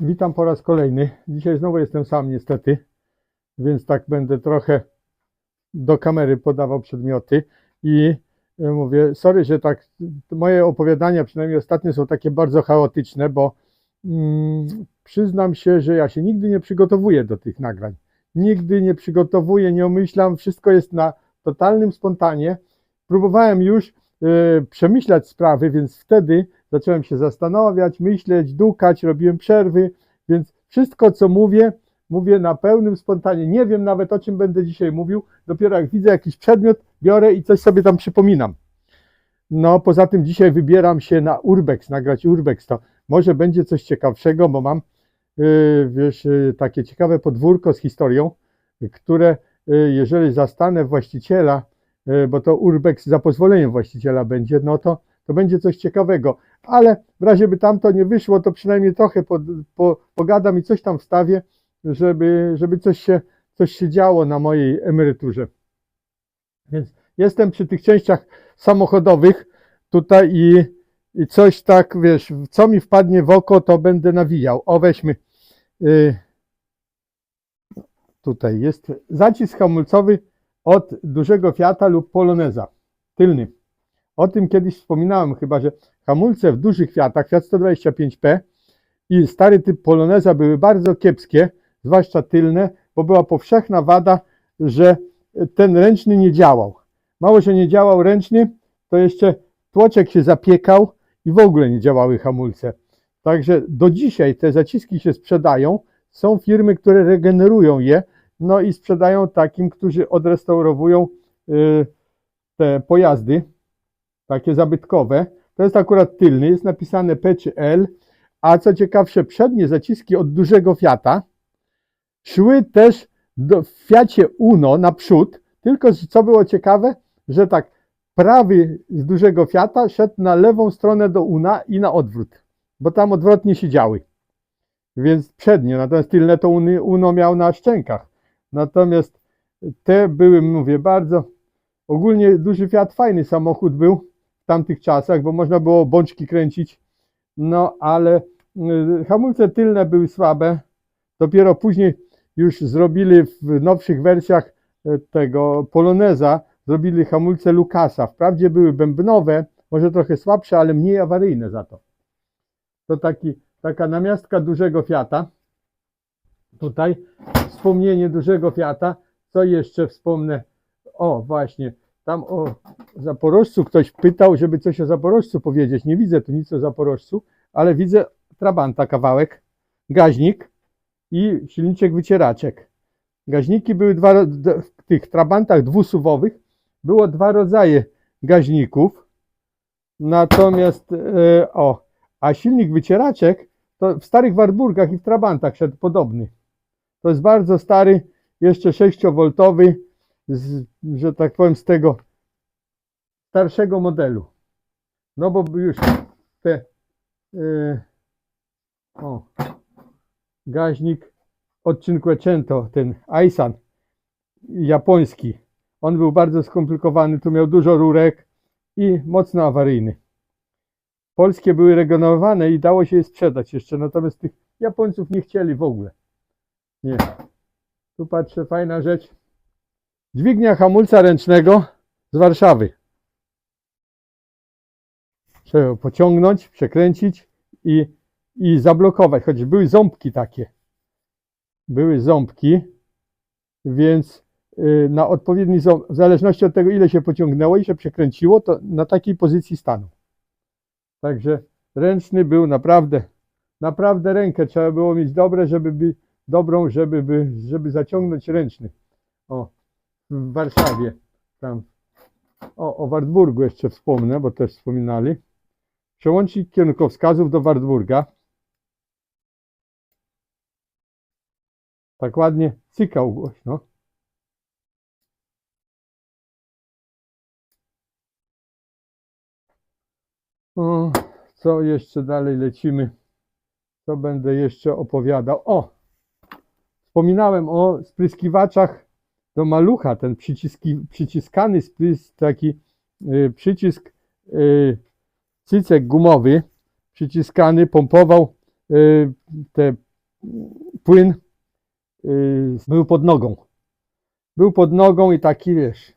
Witam po raz kolejny. Dzisiaj znowu jestem sam niestety, więc tak będę trochę do kamery podawał przedmioty i e, mówię, sorry, że tak moje opowiadania, przynajmniej ostatnie są takie bardzo chaotyczne, bo mm, przyznam się, że ja się nigdy nie przygotowuję do tych nagrań. Nigdy nie przygotowuję, nie omyślam, wszystko jest na totalnym spontanie. Próbowałem już e, przemyślać sprawy, więc wtedy zacząłem się zastanawiać, myśleć, dukać, robiłem przerwy, więc wszystko, co mówię, mówię na pełnym spontanie. Nie wiem nawet, o czym będę dzisiaj mówił. Dopiero jak widzę jakiś przedmiot, biorę i coś sobie tam przypominam. No, poza tym dzisiaj wybieram się na Urbex, nagrać Urbex. To może będzie coś ciekawszego, bo mam, yy, wiesz, yy, takie ciekawe podwórko z historią, które yy, jeżeli zastanę właściciela, yy, bo to Urbex za pozwoleniem właściciela będzie, no to, to będzie coś ciekawego. Ale w razie by tamto nie wyszło, to przynajmniej trochę po, po, pogadam i coś tam wstawię, żeby, żeby coś, się, coś się działo na mojej emeryturze. Więc jestem przy tych częściach samochodowych tutaj i, i coś tak, wiesz, co mi wpadnie w oko, to będę nawijał. O, weźmy. y, tutaj jest zacisk hamulcowy od dużego Fiata lub Poloneza. Tylny. O tym kiedyś wspominałem chyba, że hamulce w dużych Fiatach, Fiat 125P i stary typ Poloneza były bardzo kiepskie, zwłaszcza tylne, bo była powszechna wada, że ten ręczny nie działał. Mało, że nie działał ręczny, to jeszcze tłoczek się zapiekał i w ogóle nie działały hamulce. Także do dzisiaj te zaciski się sprzedają. Są firmy, które regenerują je, no i sprzedają takim, którzy odrestaurowują y, te pojazdy, takie zabytkowe. To jest akurat tylny, jest napisane P czy L, a co ciekawsze, przednie zaciski od dużego Fiata szły też do, w Fiacie Uno naprzód, tylko co było ciekawe, że tak prawy z dużego Fiata szedł na lewą stronę do Una i na odwrót, bo tam odwrotnie siedziały. Więc przednie, natomiast tylne to Uno, miał na szczękach. Natomiast te były, mówię, bardzo, ogólnie duży Fiat fajny samochód był tamtych czasach, bo można było bączki kręcić, no ale y, hamulce tylne były słabe. Dopiero później już zrobili w nowszych wersjach e, tego Poloneza, zrobili hamulce Lukasa. Wprawdzie były bębnowe, może trochę słabsze, ale mniej awaryjne za to. To taki, taka namiastka dużego Fiata. Tutaj wspomnienie dużego Fiata. Co jeszcze wspomnę? O, właśnie, tam o Zaporożcu ktoś pytał, żeby coś o Zaporożcu powiedzieć. Nie widzę tu nic o Zaporożcu, ale widzę Trabanta kawałek, gaźnik i silniczek wycieraczek. Gaźniki były dwa, w tych Trabantach dwusuwowych było dwa rodzaje gaźników. Natomiast e, o, a silnik wycieraczek to w starych Wartburgach i w Trabantach szedł podobny. To jest bardzo stary, jeszcze 6V, z, że tak powiem, z tego starszego modelu. No bo już te e, o, gaźnik ten Aisan japoński. On był bardzo skomplikowany, tu miał dużo rurek i mocno awaryjny. Polskie były regenerowane i dało się je sprzedać jeszcze, natomiast tych Japońców nie chcieli w ogóle. Nie. Tu patrzę, fajna rzecz. Dźwignia hamulca ręcznego z Warszawy. Trzeba pociągnąć, przekręcić i, i zablokować, choć były ząbki takie. Były ząbki, więc y, na odpowiedni ząb, w zależności od tego, ile się pociągnęło i się przekręciło, to na takiej pozycji stanął. Także ręczny był naprawdę, naprawdę rękę trzeba było mieć dobre, żeby by, dobrą, żeby, by, żeby zaciągnąć ręczny. O, w Warszawie, tam. O, o Wartburgu jeszcze wspomnę, bo też wspominali. Przełącznik kierunkowskazów do Wartburga. Tak ładnie cykał głośno. O, co jeszcze dalej lecimy? Co będę jeszcze opowiadał? O! Wspominałem o spryskiwaczach do malucha, ten przyciski, przyciskany taki y, przycisk y, cycek gumowy, przyciskany, pompował y, te płyn y, był pod nogą. Był pod nogą i taki, wiesz,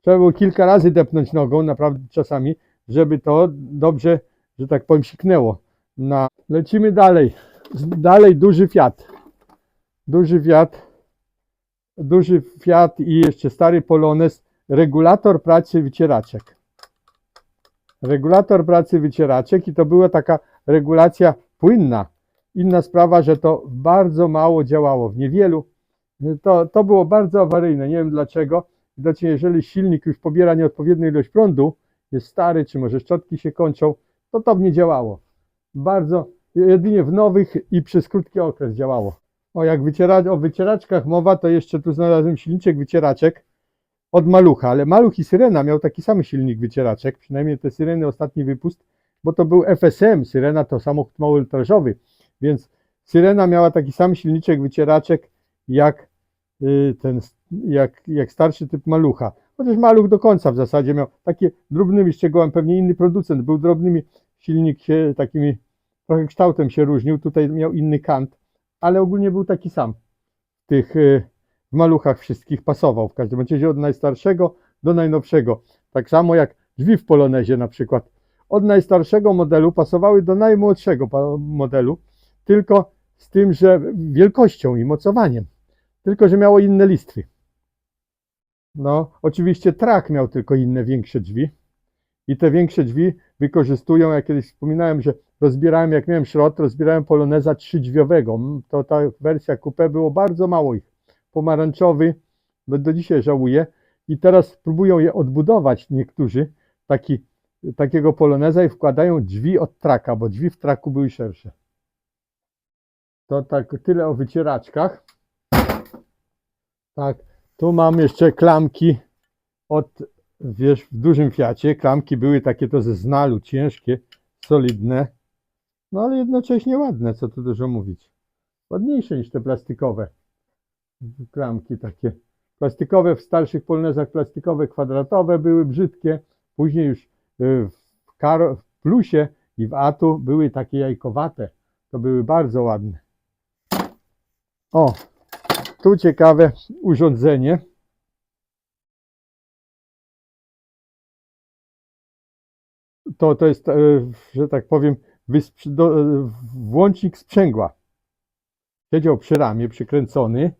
trzeba było kilka razy depnąć nogą, naprawdę czasami, żeby to dobrze, że tak powiem, siknęło. Na... Lecimy dalej. Dalej duży Fiat. Duży Fiat. Duży Fiat i jeszcze stary Polones. Regulator pracy wycieraczek. Regulator pracy wycieraczek i to była taka regulacja płynna. Inna sprawa, że to bardzo mało działało, w niewielu. To, to było bardzo awaryjne, nie wiem dlaczego. Widocznie, jeżeli silnik już pobiera nieodpowiednią ilość prądu, jest stary, czy może szczotki się kończą, to to nie działało. Bardzo, jedynie w nowych i przez krótki okres działało. O, jak wyciera, o wycieraczkach mowa, to jeszcze tu znalazłem silniczek wycieraczek od Malucha, ale Maluch i Syrena miał taki sam silnik wycieraczek, przynajmniej te Syreny ostatni wypust, bo to był FSM, Syrena to samochód małolitrażowy, więc Syrena miała taki sam silniczek wycieraczek jak y, ten, jak, jak starszy typ Malucha. Chociaż Maluch do końca w zasadzie miał takie drobnymi szczegółami, pewnie inny producent był drobnymi, silnik się takimi trochę kształtem się różnił, tutaj miał inny kant, ale ogólnie był taki sam. W tych y, w maluchach wszystkich pasował, w każdym razie od najstarszego do najnowszego. Tak samo jak drzwi w Polonezie na przykład. Od najstarszego modelu pasowały do najmłodszego modelu, tylko z tym, że wielkością i mocowaniem. Tylko, że miało inne listwy. No, oczywiście trak miał tylko inne, większe drzwi. I te większe drzwi wykorzystują, jak kiedyś wspominałem, że rozbierałem, jak miałem szrot, rozbierałem Poloneza trzydźwiowego. To ta wersja coupe było bardzo mało ich. Pomarańczowy, do, do dzisiaj żałuję. I teraz próbują je odbudować niektórzy, taki, takiego Poloneza i wkładają drzwi od traka, bo drzwi w traku były szersze. To tak tyle o wycieraczkach. Tak, tu mam jeszcze klamki od, wiesz, w dużym Fiacie. Klamki były takie to ze znalu, ciężkie, solidne, no ale jednocześnie ładne, co tu dużo mówić. Ładniejsze niż te plastikowe klamki takie. Plastikowe w starszych polonezach, plastikowe kwadratowe były brzydkie. Później już y, w, w plusie i w atu były takie jajkowate. To były bardzo ładne. O, tu ciekawe urządzenie. To, to jest, e, że tak powiem, e, włącznik sprzęgła. Siedział przy ramie, przykręcony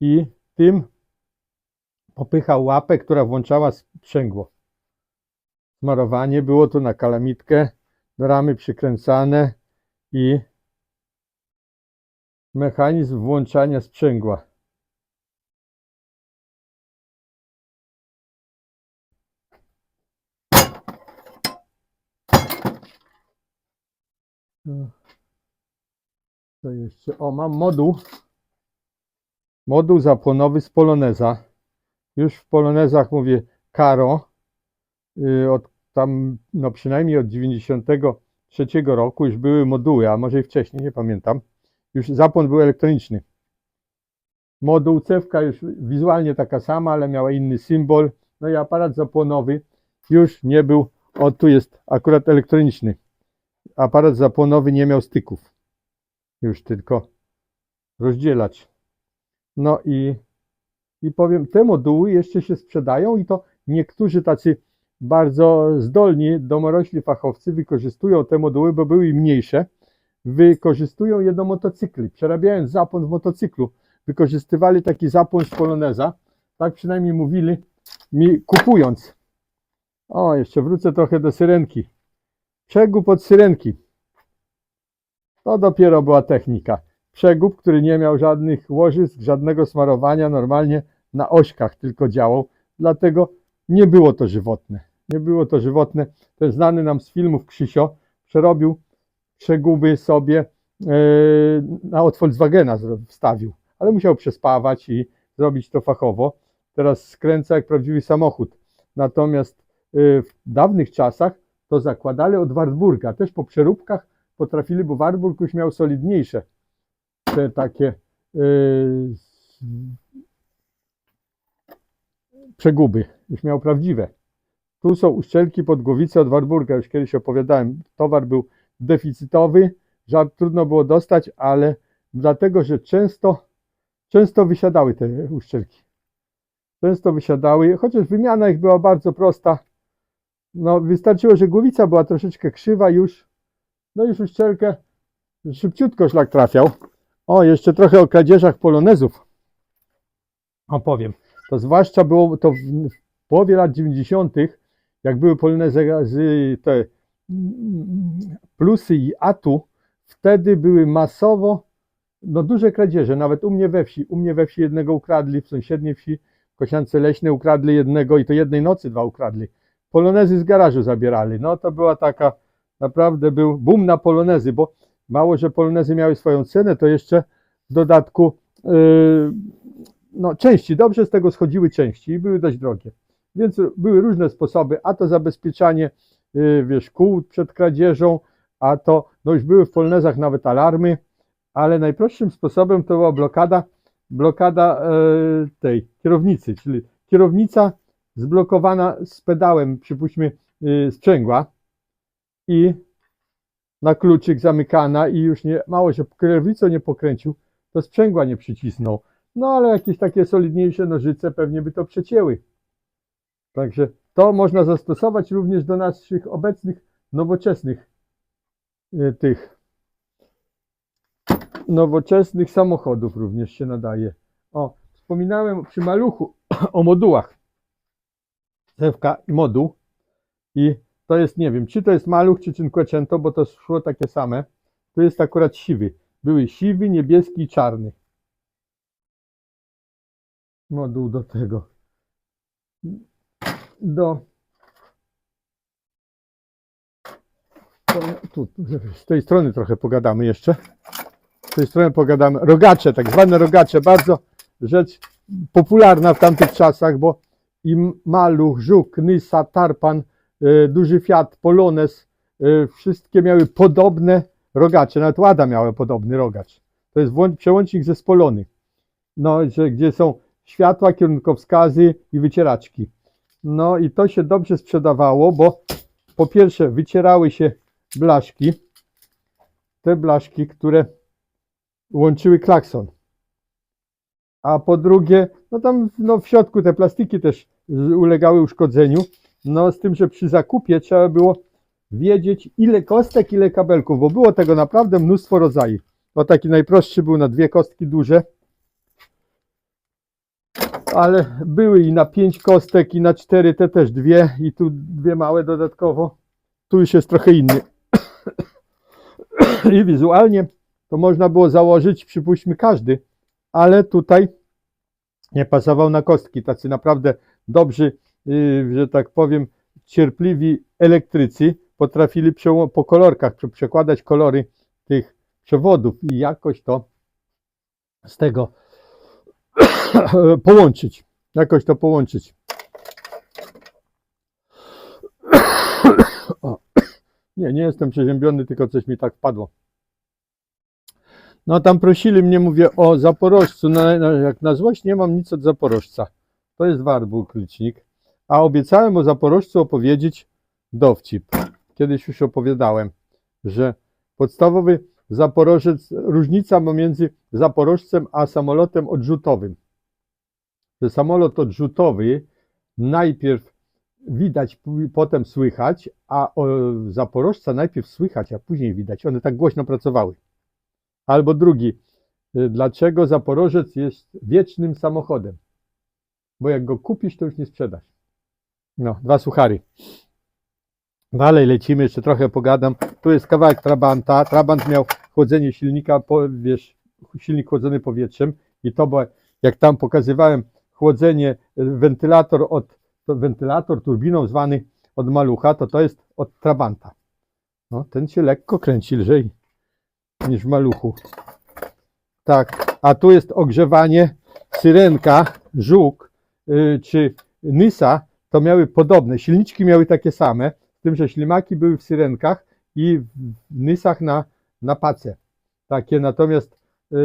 i tym popychał łapę, która włączała sprzęgło. Smarowanie było tu na kalamitkę, ramy przykręcane i mechanizm włączania sprzęgła. Co jeszcze? O, mam moduł. Moduł zapłonowy z Poloneza. Już w Polonezach mówię Karo. Yy, Od tam, no przynajmniej od 93 roku już były moduły, a może i wcześniej, nie pamiętam. Już zapłon był elektroniczny. Moduł cewka już wizualnie taka sama, ale miała inny symbol. No i aparat zapłonowy już nie był, o tu jest akurat elektroniczny. Aparat zapłonowy nie miał styków. Już tylko rozdzielać. No i, i powiem, te moduły jeszcze się sprzedają i to niektórzy tacy bardzo zdolni domorośli fachowcy wykorzystują te moduły, bo były mniejsze, wykorzystują je do motocykli, przerabiając zapłon w motocyklu. Wykorzystywali taki zapłon z Poloneza, tak przynajmniej mówili mi kupując. O, jeszcze wrócę trochę do syrenki. Przegub od syrenki. To dopiero była technika. Przegub, który nie miał żadnych łożysk, żadnego smarowania, normalnie na ośkach tylko działał, dlatego nie było to żywotne. Nie było to żywotne. Ten znany nam z filmów Krzysio przerobił przeguby sobie e, na od Volkswagena wstawił, ale musiał przespawać i zrobić to fachowo. Teraz skręca jak prawdziwy samochód. Natomiast e, w dawnych czasach to zakładali od Wartburga. Też po przeróbkach potrafili, bo Wartburg już miał solidniejsze te takie e, przeguby. Już miał prawdziwe. Tu są uszczelki pod głowicę od Wartburga. Już kiedyś opowiadałem. Towar był deficytowy, żart trudno było dostać, ale dlatego że często, często wysiadały te uszczelki. Często wysiadały, chociaż wymiana ich była bardzo prosta. No, wystarczyło, że głowica była troszeczkę krzywa już, no już uszczelkę szybciutko szlak trafiał. O, jeszcze trochę o kradzieżach polonezów opowiem. To zwłaszcza było to w, w połowie lat 90., jak były polonezy te plusy i atu, wtedy były masowo no duże kradzieże, nawet u mnie we wsi. U mnie we wsi jednego ukradli, w sąsiedniej wsi w Kosiance Leśne ukradli jednego i to jednej nocy dwa ukradli. Polonezy z garażu zabierali. No to była taka, naprawdę był boom na polonezy, bo mało, że polonezy miały swoją cenę, to jeszcze w dodatku yy, no, części, dobrze z tego schodziły części i były dość drogie. Więc były różne sposoby, a to zabezpieczanie, yy, wiesz, kół przed kradzieżą, a to, no już były w polonezach nawet alarmy, ale najprostszym sposobem to była blokada, blokada e, tej kierownicy, czyli kierownica zblokowana z pedałem, przypuśćmy, y, sprzęgła i na kluczyk zamykana i już nie, mało się kierownicą nie pokręcił, to sprzęgła nie przycisnął. No ale jakieś takie solidniejsze nożyce pewnie by to przecięły. Także to można zastosować również do naszych obecnych, nowoczesnych y, tych nowoczesnych samochodów również się nadaje. O, wspominałem przy maluchu o modułach. Cewka i moduł. I to jest, nie wiem, czy to jest maluch, czy Cinquecento, bo to szło takie same. To jest akurat siwy. Były siwy, niebieski i czarny. Moduł do tego. Do. Tu, tu, z tej strony trochę pogadamy jeszcze z tej strony pogadamy. Rogacze, tak zwane rogacze, bardzo rzecz popularna w tamtych czasach, bo i maluch, żuk, nysa, tarpan, y, duży fiat, polonez, y, wszystkie miały podobne rogacze, nawet łada miała podobny rogacz. To jest przełącznik zespolony, no, gdzie są światła, kierunkowskazy i wycieraczki. No i to się dobrze sprzedawało, bo po pierwsze wycierały się blaszki, te blaszki, które łączyły klakson. A po drugie, no tam no w środku te plastiki też ulegały uszkodzeniu. No z tym, że przy zakupie trzeba było wiedzieć ile kostek, ile kabelków, bo było tego naprawdę mnóstwo rodzajów. No taki najprostszy był na dwie kostki duże, ale były i na pięć kostek, i na cztery, te też dwie, i tu dwie małe dodatkowo. Tu już jest trochę inny. I wizualnie to można było założyć, przypuśćmy, każdy, ale tutaj nie pasował na kostki. Tacy naprawdę dobrzy, yy, że tak powiem, cierpliwi elektrycy potrafili po kolorkach prze- przekładać kolory tych przewodów i jakoś to z tego połączyć. Jakoś to połączyć. Nie, nie jestem przeziębiony, tylko coś mi tak wpadło. No tam prosili mnie, mówię o Zaporożcu. Na, na, jak na złość nie mam nic od Zaporożca. To jest Warburg licznik. A obiecałem o Zaporożcu opowiedzieć dowcip. Kiedyś już opowiadałem, że podstawowy Zaporożec, różnica pomiędzy Zaporożcem a samolotem odrzutowym. Że samolot odrzutowy najpierw widać, potem słychać, a Zaporożca najpierw słychać, a później widać. One tak głośno pracowały. Albo drugi, y, dlaczego Zaporożec jest wiecznym samochodem? Bo jak go kupisz, to już nie sprzedasz. No, dwa suchary. Dalej lecimy, jeszcze trochę pogadam. Tu jest kawałek Trabanta. Trabant miał chłodzenie silnika, po, wiesz, silnik chłodzony powietrzem i to było, jak tam pokazywałem, chłodzenie, y, wentylator od, to wentylator turbiną zwany od malucha, to to jest od Trabanta. No, ten się lekko kręci lżej niż maluchu. Tak, a tu jest ogrzewanie, syrenka, żuk y, czy nysa, to miały podobne. Silniczki miały takie same, z tym, że ślimaki były w syrenkach i w nysach na, na pace. Takie, natomiast y,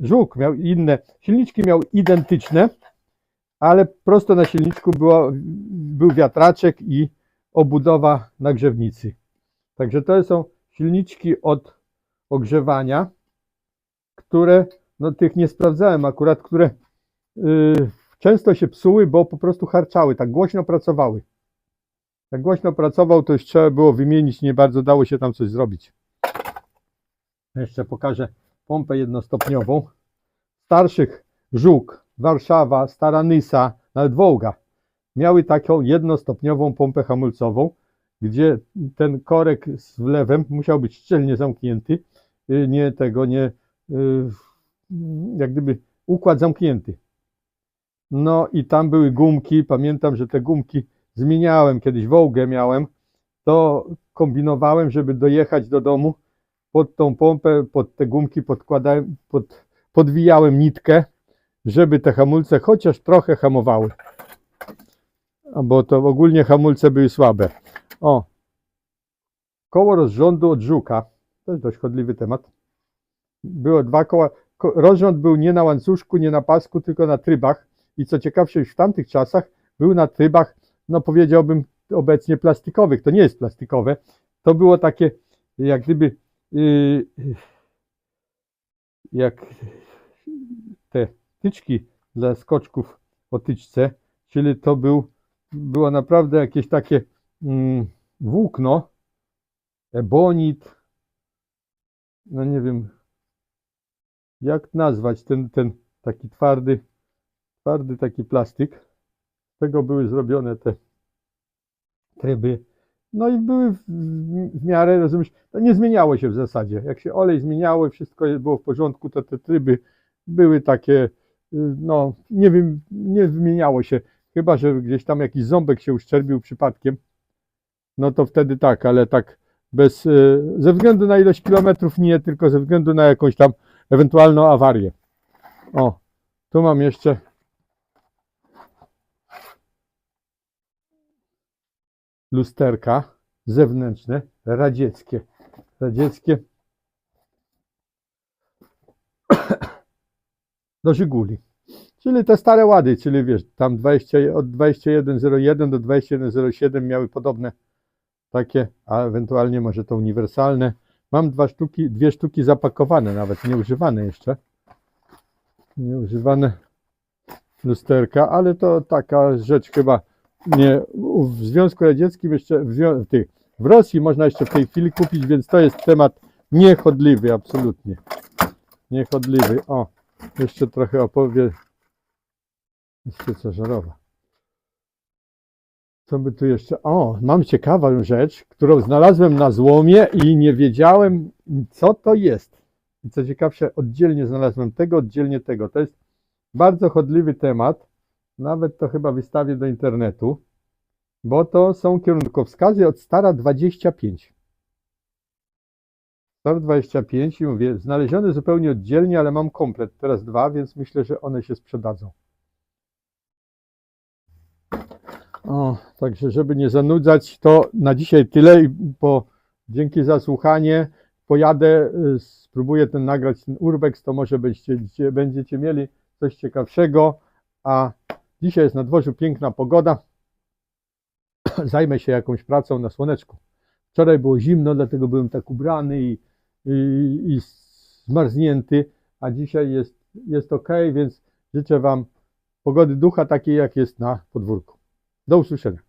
żuk miał inne. Silniczki miał identyczne, ale prosto na silniczku było, był wiatraczek i obudowa nagrzewnicy. Także to są silniczki od ogrzewania. które, no tych nie sprawdzałem akurat, które y, często się psuły, bo po prostu harczały, tak głośno pracowały. Jak głośno pracował, to już trzeba było wymienić, nie bardzo dało się tam coś zrobić. Jeszcze pokażę pompę jednostopniową. Starszych Żuk, Warszawa, Stara Nysa, nawet Wołga miały taką jednostopniową pompę hamulcową, gdzie ten korek z wlewem musiał być szczelnie zamknięty, nie tego, nie y, jak gdyby układ zamknięty. No i tam były gumki, pamiętam, że te gumki zmieniałem, kiedyś Wołgę miałem, to kombinowałem, żeby dojechać do domu, pod tą pompę, pod te gumki podkładałem, pod, podwijałem nitkę, żeby te hamulce chociaż trochę hamowały. Bo to ogólnie hamulce były słabe. O, koło rozrządu od żuka, jest dość chodliwy temat. Było dwa koła, ko- rozrząd był nie na łańcuszku, nie na pasku, tylko na trybach. I co ciekawsze już w tamtych czasach był na trybach, no powiedziałbym obecnie plastikowych, to nie jest plastikowe, to było takie jak gdyby yy, jak te tyczki dla skoczków o tyczce, czyli to był, było naprawdę jakieś takie mm, włókno, ebonit, no nie wiem, jak nazwać ten, ten taki twardy, twardy taki plastik. Z tego były zrobione te tryby. No i były w, w miarę, rozumiesz, to nie zmieniało się w zasadzie. Jak się olej zmieniało wszystko było w porządku, to te tryby były takie, no nie wiem, nie wymieniało się. Chyba, że gdzieś tam jakiś ząbek się uszczerbił przypadkiem, no to wtedy tak, ale tak bez, y, ze względu na ilość kilometrów nie, tylko ze względu na jakąś tam ewentualną awarię. O, tu mam jeszcze lusterka zewnętrzne, radzieckie. Radzieckie do Żyguli. Czyli te stare łady, czyli wiesz, tam 20, od 2101 do 2107 miały podobne takie, a ewentualnie może to uniwersalne. Mam dwa sztuki, dwie sztuki zapakowane, nawet nieużywane jeszcze. Nieużywane lusterka, ale to taka rzecz chyba nie w Związku Radzieckim jeszcze w, w Rosji można jeszcze w tej chwili kupić, więc to jest temat niechodliwy, absolutnie. Niechodliwy. O, jeszcze trochę opowie. Jeszcze co żarowa. Co by tu jeszcze? O, mam ciekawą rzecz, którą znalazłem na złomie i nie wiedziałem, co to jest. I co ciekawsze, oddzielnie znalazłem tego, oddzielnie tego. To jest bardzo chodliwy temat. Nawet to chyba wystawię do internetu, bo to są kierunkowskazy od Stara 25. Star 25 i mówię, znalezione zupełnie oddzielnie, ale mam komplet, teraz dwa, więc myślę, że one się sprzedadzą. O, także żeby nie zanudzać, to na dzisiaj tyle, i bo dzięki za słuchanie. Pojadę, y, spróbuję ten nagrać ten urbex, to może będziecie, będziecie mieli coś ciekawszego, a dzisiaj jest na dworzu piękna pogoda. Zajmę się jakąś pracą na słoneczku. Wczoraj było zimno, dlatego byłem tak ubrany i, i, i zmarznięty, a dzisiaj jest, jest ok, więc życzę Wam pogody ducha takiej, jak jest na podwórku. Do usłyszenia.